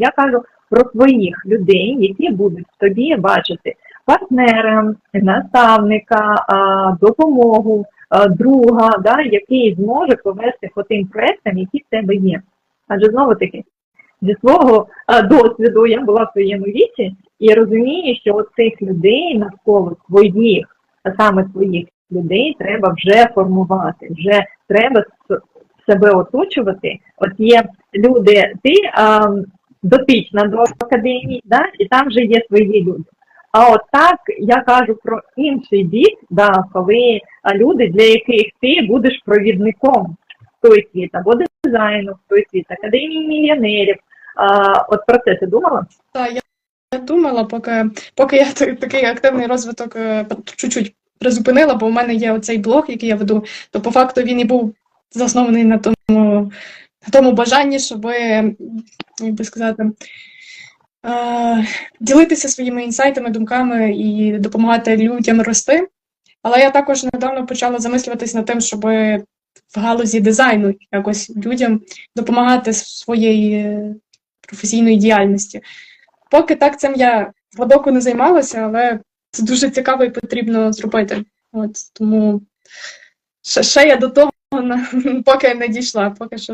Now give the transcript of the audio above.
Я кажу про своїх людей, які будуть тобі бачити партнера, наставника, допомогу, друга, да, який зможе повести по тим проектам, які в тебе є. Адже знову таки, зі свого досвіду я була в своєму віці і розумію, що цих людей навколо своїх, саме своїх людей, треба вже формувати, вже треба себе оточувати. От є люди, ти дотична до академії, да, і там вже є свої люди. А от так я кажу про інший бік, да, коли люди, для яких ти будеш провідником в той світ або дизайну, в той світ академії мільйонерів. А, от про це ти думала? Так, я, думала, поки, поки я такий активний розвиток е, чуть-чуть призупинила, бо у мене є оцей блог, який я веду, то по факту він і був заснований на тому, на тому бажанні, щоб, як би сказати, е, ділитися своїми інсайтами, думками і допомагати людям рости. Але я також недавно почала замислюватись над тим, щоб в галузі дизайну якось людям допомагати своєї професійної діяльності. Поки так цим я глибоко не займалася, але це дуже цікаво і потрібно зробити. От тому ще, ще я до того поки не дійшла, поки що